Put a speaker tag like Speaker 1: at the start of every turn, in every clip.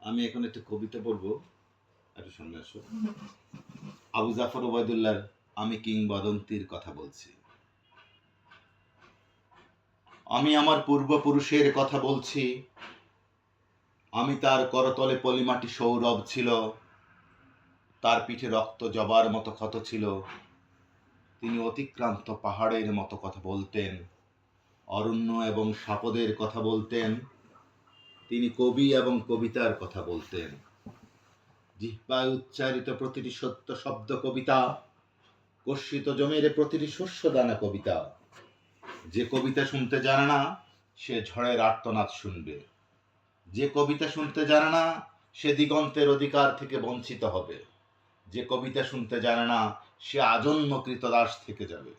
Speaker 1: আমি এখন একটা কবিতা পড়ব একটু সামনে আসো। আবু জাফর ওবায়দুল্লাহর আমি কিংবদন্তির কথা বলছি। আমি আমার পূর্বপুরুষের কথা বলছি। আমি তার করতলে পলিমাটি সৌরভ ছিল। তার পিঠে রক্ত জবার মতো ক্ষত ছিল। তিনি অতিক্রান্ত পাহাড়ের মতো কথা বলতেন। অরণ্য এবং সাপদের কথা বলতেন। তিনি কবি এবং কবিতার কথা বলতেন। জিহ্বায় উচ্চারিত প্রতিটি সত্য শব্দ কবিতা, কর্ষিত জমির প্রতিটি শস্য দানা কবিতা। যে কবিতা শুনতে জানে না, সে ঝড়ের আর্তনাদ শুনবে। যে কবিতা শুনতে জানে না, সে দিগন্তের অধিকার থেকে বঞ্চিত হবে। যে কবিতা শুনতে জানে না, সে আজন্ম কৃতদাস থেকে যাবে।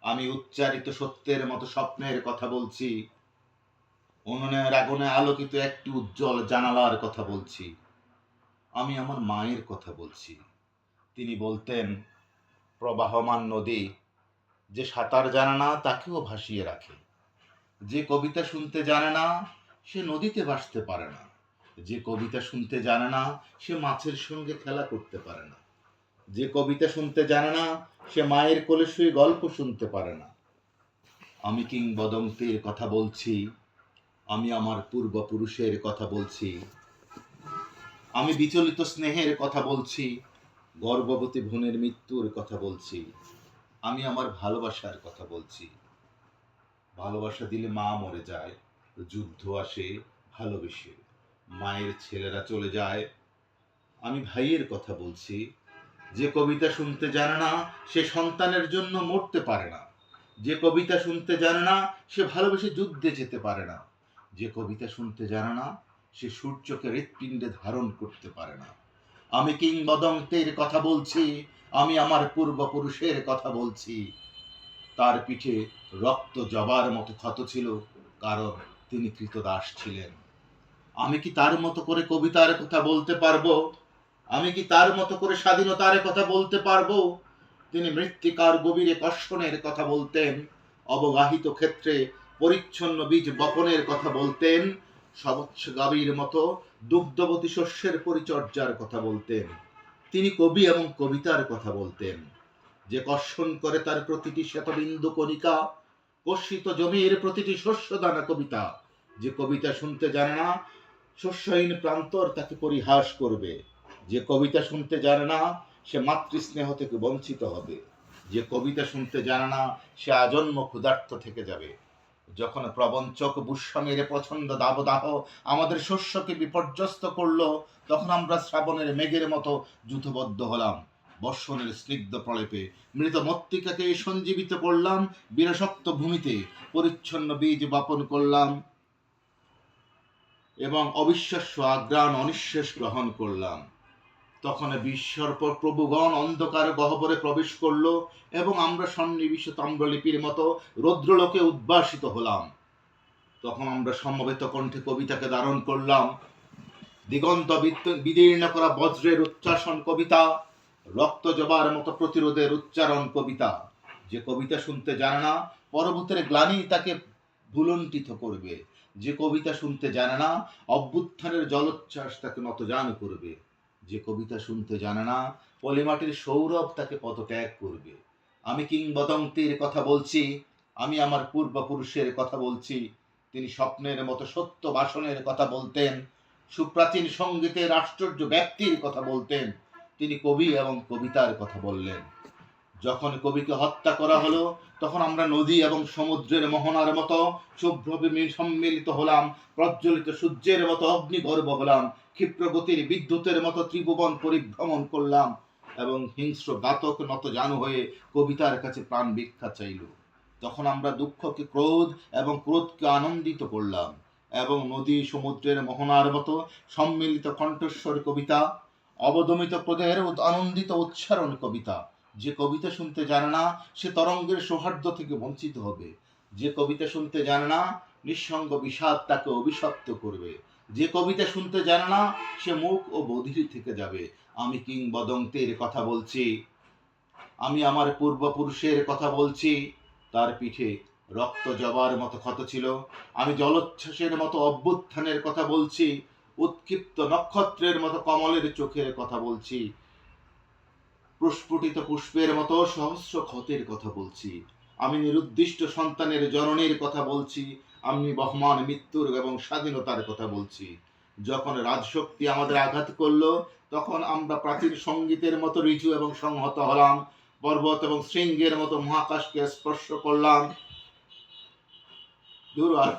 Speaker 1: আমি উচ্চারিত সত্যের মতো স্বপ্নের কথা বলছি উনুনের আগুনে আলোকিত একটি উজ্জ্বল জানালার কথা বলছি। আমি আমার মায়ের কথা বলছি। তিনি বলতেন, প্রবাহমান নদী যে সাঁতার জানে না, তাকেও ভাসিয়ে রাখে। যে কবিতা শুনতে জানে না, সে নদীতে ভাসতে পারে না। যে কবিতা শুনতে জানে না, সে মাছের সঙ্গে খেলা করতে পারে না। যে কবিতা শুনতে জানে না, সে মায়ের কোলে শুয়ে গল্প শুনতে পারে না। আমি কিংবদন্তির কথা বলছি আমি আমার পূর্বপুরুষের কথা বলছি। আমি বিচলিত স্নেহের কথা বলছি। গর্ভবতী বোনের মৃত্যুর কথা বলছি। আমি আমার ভালোবাসার কথা বলছি। ভালোবাসা দিলে মা মরে যায়, যুদ্ধ আসে, ভালোবেসে। মায়ের ছেলেরা চলে যায়। আমি ভাইয়ের কথা বলছি। যে কবিতা শুনতে জানে না, সে সন্তানের জন্য মরতে পারে না। যে কবিতা শুনতে জানে না, সে ভালোবেসে যুদ্ধে যেতে পারে না। যে কবিতা শুনতে জানে না, সে সূর্যকে হৃৎপিণ্ডে ধারণ করতে পারে না। আমি কিংবদন্তের কথা বলছি, আমি আমার পূর্বপুরুষের কথা বলছি। তার পিঠে রক্ত জবার মতো ক্ষত ছিল, কারণ তিনি কৃতদাস ছিলেন। আমি কি তার মতো করে কবিতার কথা বলতে পারব? আমি কি তার মতো করে স্বাধীনতার কথা বলতে পারব? তিনি মৃত্তিকার গভীরে কর্ষণের কথা বলতেন অবগাহিত ক্ষেত্রে পরিচ্ছন্ন বীজ বপনের কথা বলতেন, সবচ্ছ গাভীর মতো দুগ্ধবতী শস্যের পরিচর্যার কথা বলতেন। তিনি কবি এবং কবিতার কথা বলতেন। যে কর্ষণ করে তার প্রতিটি শ্বেতবিন্দু কণিকা, কর্ষিত জমির প্রতিটি শস্যদানা কবিতা। যে কবিতা শুনতে জানে না, শস্যহীন প্রান্তর তাকে পরিহাস করবে। যে কবিতা শুনতে জানে না, সে মাতৃস্নেহ থেকে বঞ্চিত হবে। যে কবিতা শুনতে জানে না, সে আজন্ম ক্ষুধার্ত থেকে যাবে। যখন প্রবঞ্চক বুস্বামীর প্রচণ্ড দাবদাহ আমাদের শস্যকে বিপর্যস্ত করল, তখন আমরা শ্রাবণের মেঘের মতো যুথবদ্ধ হলাম, বর্ষণের স্নিগ্ধ প্রলেপে। মৃত মত্তিকাকে সঞ্জীবিত করলাম, বিরসক্ত ভূমিতে পরিচ্ছন্ন বীজ বপন করলাম এবং অবিশ্বাস্য আগ্রাণ অনিশ্বাস গ্রহণ করলাম। তখন বিশ্বর পর প্রভুগণ অন্ধকার গহ্বরে প্রবেশ করল এবং আমরা সন্নিবিষ্ট তাম্রলিপির মতো রৌদ্রলোকে উদ্ভাসিত হলাম। তখন আমরা সমবেত কণ্ঠে কবিতাকে ধারণ করলাম। দিগন্ত বিদীর্ণ করা বজ্রের উচ্চাসন কবিতা, রক্ত জবার মতো প্রতিরোধের উচ্চারণ কবিতা। যে কবিতা শুনতে জানে না পরবর্তীর গ্লানি তাকে ভুলণ্ঠিত করবে। যে কবিতা শুনতে জানে না, অভ্যুত্থানের জলোচ্ছ্বাস তাকে নতজান করবে। যে কবিতা শুনতে জানে না, পলিমাটির সৌরভ তাকে পদত্যাগ করবে। আমি কিংবদন্তির কথা বলছি, আমি আমার পূর্বপুরুষের কথা বলছি। তিনি স্বপ্নের মতো সত্য বাসনের কথা বলতেন, সুপ্রাচীন সঙ্গীতের আশ্চর্য ব্যক্তির কথা বলতেন। তিনি কবি এবং কবিতার কথা বললেন। যখন কবিকে হত্যা করা হলো, তখন আমরা নদী এবং সমুদ্রের মোহনার মতো শুভ্রভূমি সম্মিলিত হলাম, প্রজ্বলিত সূর্যের মতো অগ্নিগর্ভ হলাম, ক্ষিপ্রগতির বিদ্যুতের মতো ত্রিভুবন পরিভ্রমণ করলাম এবং হিংস্র ঘাতক নত জানু হয়ে কবিতার কাছে প্রাণ ভিক্ষা চাইল। তখন আমরা দুঃখকে ক্রোধ এবং ক্রোধকে আনন্দিত করলাম এবং নদী, সমুদ্রের মোহনার মতো সম্মিলিত কণ্ঠস্বর কবিতা, অবদমিত ক্রোধের আনন্দিত উচ্চারণ কবিতা যে কবিতা শুনতে জানে না, সে তরঙ্গের সৌহার্দ্য থেকে বঞ্চিত হবে। যে কবিতা শুনতে জানে না, নিঃসঙ্গ বিষাদ তাকে অভিশপ্ত করবে। যে কবিতা শুনতে জানে না, সে মুখ ও বধির থেকে যাবে। আমি কিংবদন্তের কথা বলছি। আমি আমার পূর্বপুরুষের কথা বলছি। তার পিঠে রক্ত জবার মতো ক্ষত ছিল। আমি জলোচ্ছ্বাসের মতো অভ্যুত্থানের কথা বলছি। উৎক্ষিপ্ত নক্ষত্রের মতো কমলের চোখের কথা বলছি। প্রস্ফুটিত পুষ্পের মতো সহস্র ক্ষতের কথা বলছি। আমি নিরুদ্দিষ্ট সন্তানের জননীর কথা বলছি। আমি বহমান মৃত্যুর এবং স্বাধীনতার কথা বলছি। যখন রাজশক্তি আমাদের আঘাত করল, তখন আমরা প্রাচীন সঙ্গীতের মতো ঋজু এবং সংহত হলাম, পর্বত এবং শৃঙ্গের মতো মহাকাশকে স্পর্শ করলাম। দূর আর